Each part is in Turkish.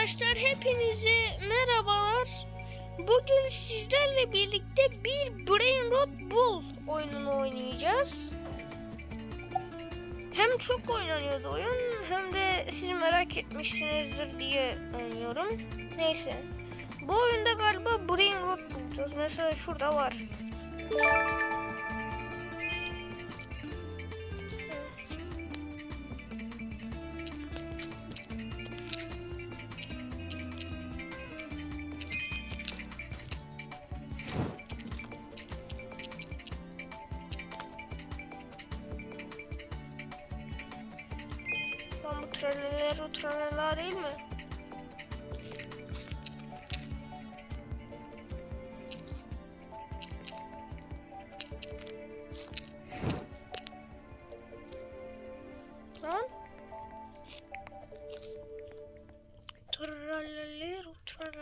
Arkadaşlar hepinize merhabalar. Bugün sizlerle birlikte bir Brain Rot Bull oyununu oynayacağız. Hem çok oynanıyordu oyun hem de siz merak etmişsinizdir diye oynuyorum. Neyse. Bu oyunda galiba Brain Rot bulacağız. Mesela şurada var.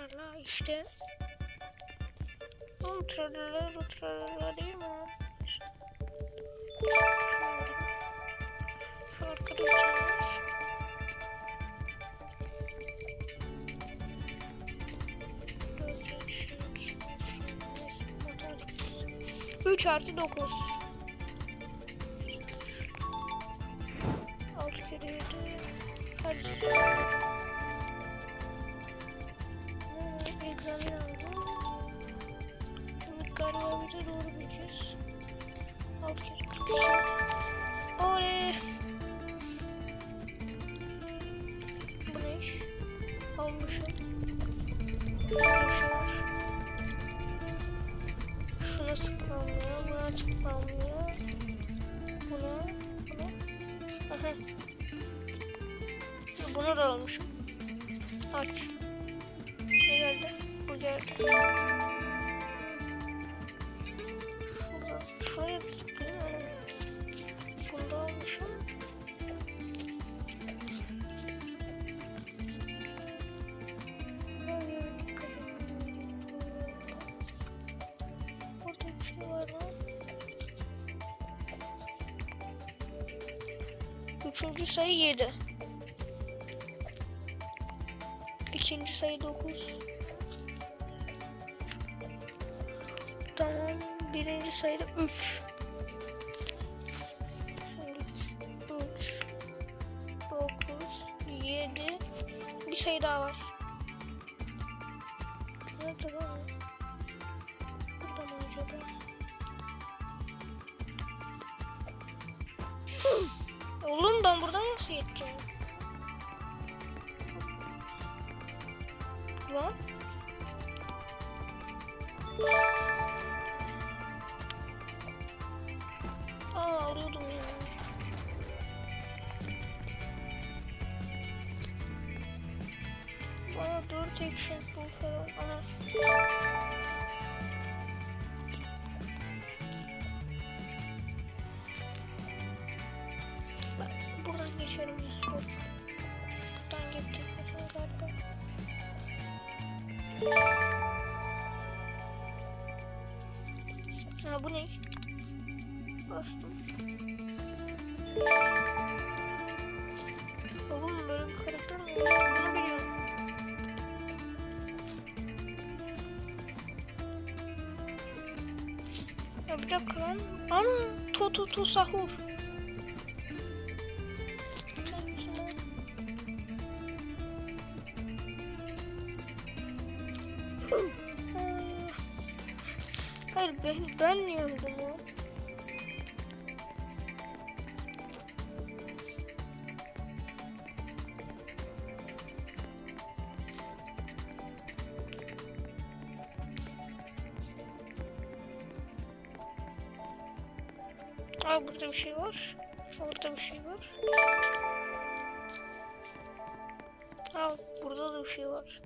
Tralala işte. Lan traleler o tralala değil mi? 3 artı 9. 6 kere 7. Hadi. Doğru bileceğiz. 6 kere 42. Oley. Bu ne? Almışım. Üçüncü sayı 7. İkinci sayı 9. Tamam. Birinci sayı 3. Şimdi 3 9 7 Bir sayı daha var. Nerede lan? Burada mı? Bana 4 action bul falan. Ana. Bak, buradan. Hop. Buradan galiba. Ha bu ne? Bastım. Oğlum Ya bir dakika lan. Ana to to to sahur. Hayır ben, ben niye? Aa burada bir şey var. Orada bir şey var. Aa burada da bir şey var.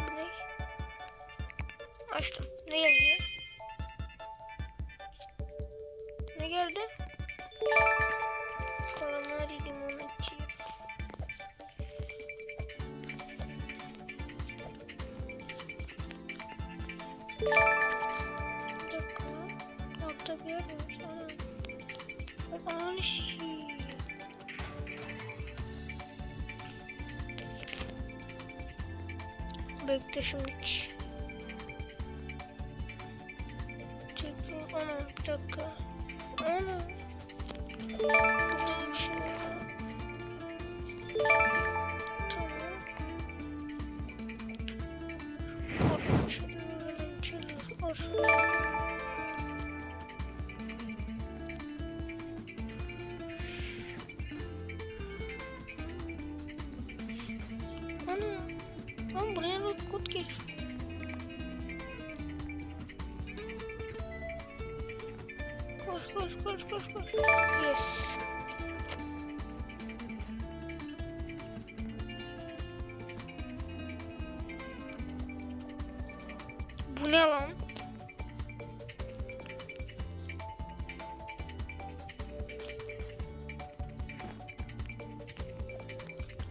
Ne? Açtım. Ne geldi? Ne geldi? Kalamari limonati. tutabiliyoruz ama. Ananı sikiyim. Bekle şimdiki. Tekrar ana bir dakika. Ana. Koş koş koş koş. Yes. Bu ne lan?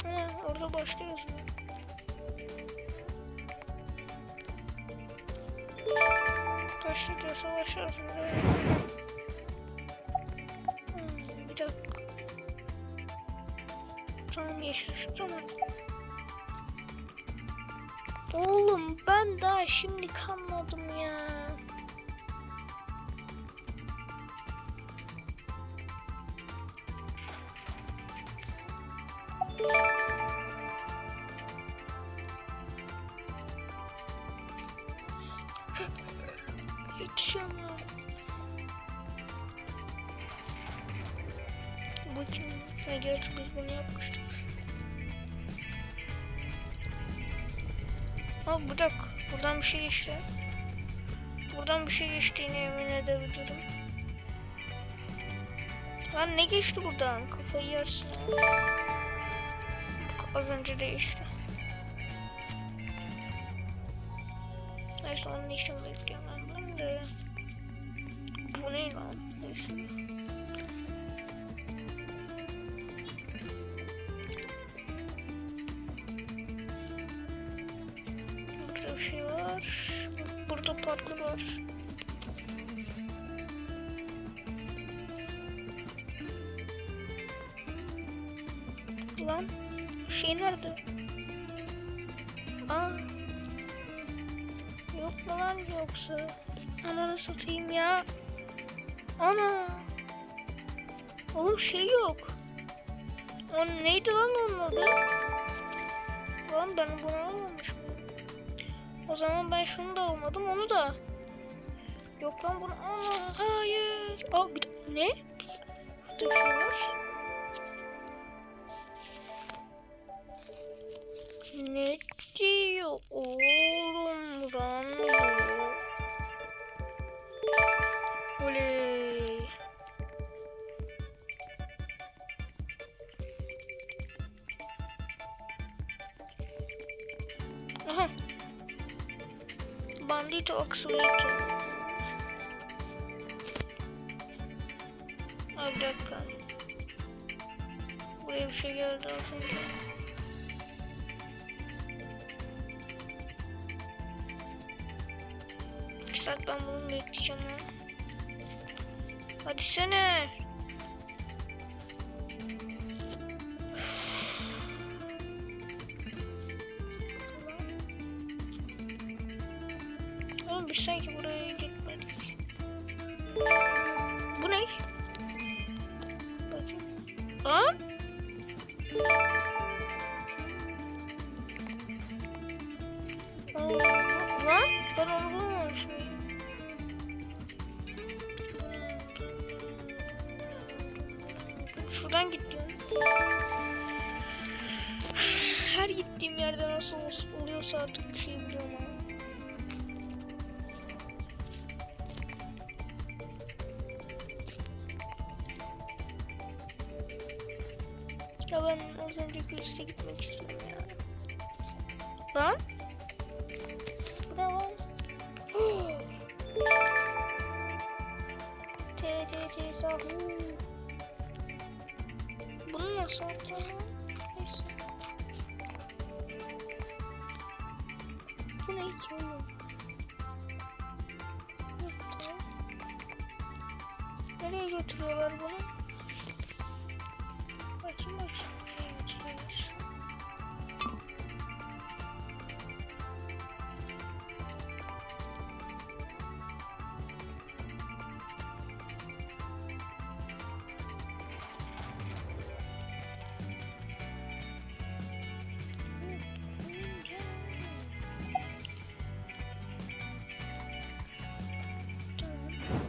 Ha, orada başka yazıyor. Başlıca savaş yazıyor. Dakika. Tamam yeşil şu tamam. Oğlum ben daha şimdi kanmadım ya. Bu kim? Ha, gerçi biz bunu yapmıştık. Ha bu dakika. Buradan bir şey geçti. Buradan bir şey geçtiğine emin edebilirim. Lan ne geçti buradan? Kafayı yersin. Az önce değişti. Var. Burada var. Lan şey nerede? Aa. Yok mu lan yoksa? Ananı satayım ya. Ana. Oğlum şey yok. O neydi lan onun adı? Lan ben bunu almamışım. O zaman ben şunu da almadım onu da. Yok lan bunu Aa, hayır. Aa, bir, ne? Şurada bir şey var. Ne diyor oğlum Rambo? Oley. Aha. Bandito Accelerator. Abi bir dakika. Buraya bir şey geldi az önce. İki saat ben bunu bekleyeceğim ya. Hadi sene. Biz sanki buraya gitmedik. Bu ne? Aa, Lan ben onu bulmamışım. Şuradan gittim. Her gittiğim yerde nasıl ol- oluyorsa artık bir şey biliyorum ama. Liste gitmek istiyorum ya. Lan? Bu ne lan? TCC sahu. Bunu nasıl atacağım? Neyse. Bu ne ki oğlum? Nereye götürüyorlar bunu? Bakayım bakayım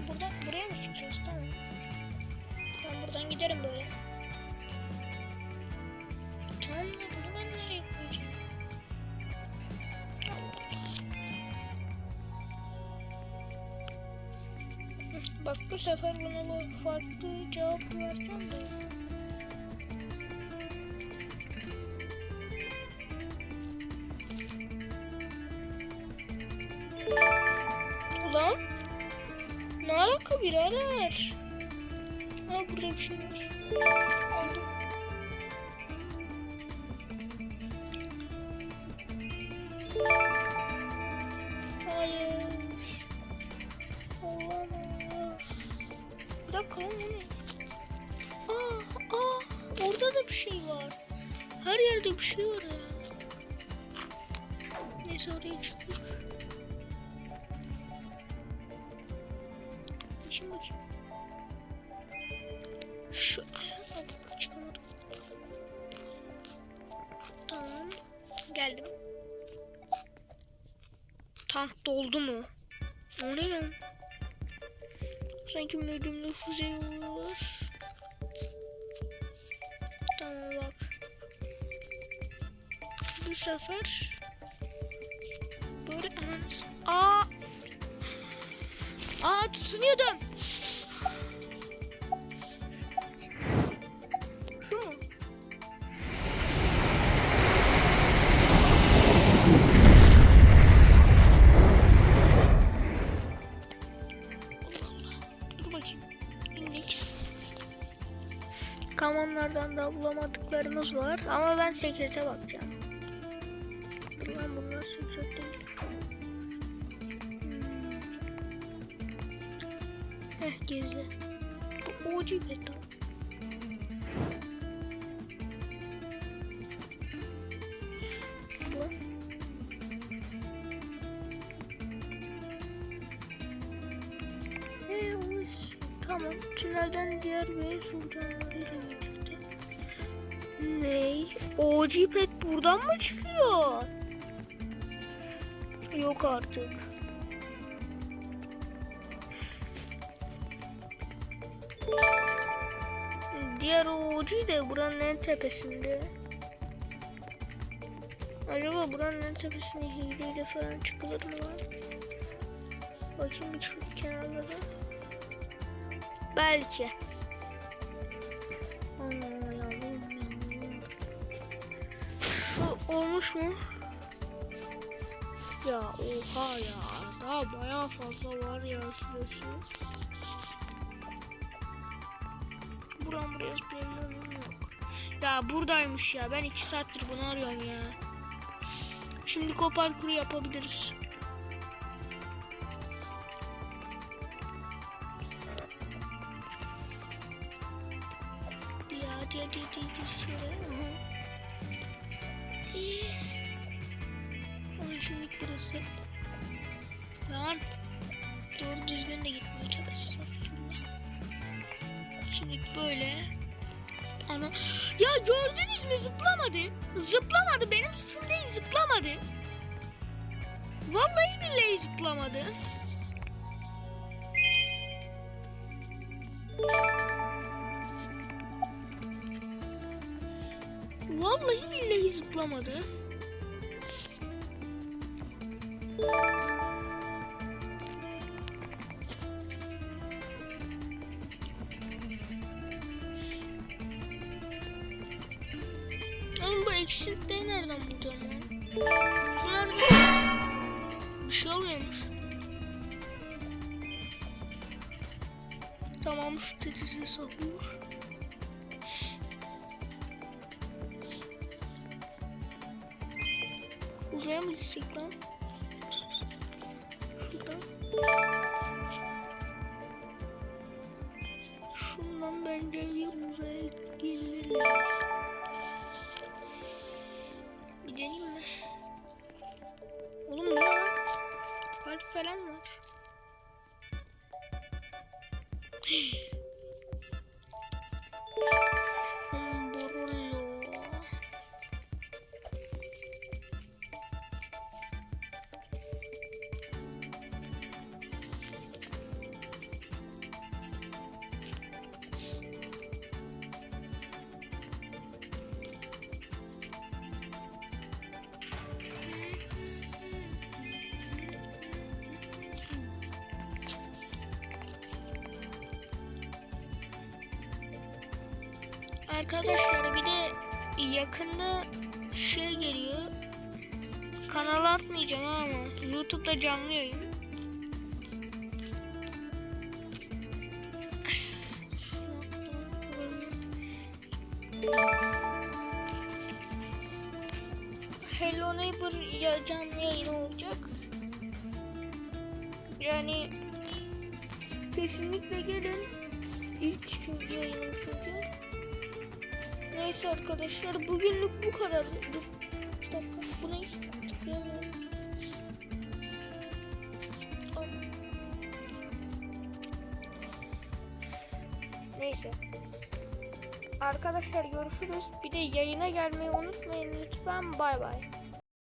Burada, buraya mı çıkacağız? Tamam. Ben buradan giderim böyle. Tamam mı? Bunu ben nereye koyacağım? Bak bu sefer buna farklı cevap vermem ben. Ulan alaka birader? Ha burada bir şey var. Aldım. Hayır. Olamaz. Bir dakika lan ne? Aa, aa, orada da bir şey var. Her yerde bir şey var ya. Neyse oraya çıktık. Bakayım. Şu Aa, çıkamadım. Tamam. Geldim. Tank doldu mu? O ne lan? Sanki müdümlü füze yolluyorlar. Tamam bak. Bu sefer böyle ananas. Aa! Aa tutunuyordum. Şu mu? Dur bakayım. İndik. Kamanlardan da bulamadıklarımız var ama ben sekrete bakacağım. Dur lan bunlar sekret Heh gizli. Bu iş- Tamam. Tünelden diğer bey sultanlarıyla. Ney? OG pet buradan mı çıkıyor? Yok artık. Diğer OG de buranın en tepesinde. Acaba buranın en tepesine hileyle falan çıkılır mı lan? Bakayım bir şu kenarlara. Belki. Aa, yavrum. Şu olmuş mu? Ya oha ya. Daha bayağı fazla var ya şurası. Buram buraya zıplayamıyorum yok. Ya buradaymış ya. Ben iki saattir bunu arıyorum ya. Şimdi kopar kuru yapabiliriz. Ana. Ya gördünüz mü zıplamadı. Zıplamadı benim suçum zıplamadı. Vallahi billahi zıplamadı. Vallahi billahi zıplamadı. Eksikleri nereden bulacağım ya? Şunlar bir şey olmuyormuş. Tamam şu tetizi sahur. Arkadaşlar bir de yakında şey geliyor. Kanala atmayacağım ama YouTube'da canlı yayın. Hello Neighbor ya canlı yayın olacak. Yani kesinlikle gelin. İlk çünkü yayınım çünkü. Neyse arkadaşlar bugünlük bu kadar. Dur. Bir dakika. Bu ne? Tıklayamıyorum. Neyse. Arkadaşlar görüşürüz. Bir de yayına gelmeyi unutmayın lütfen. Bay bay.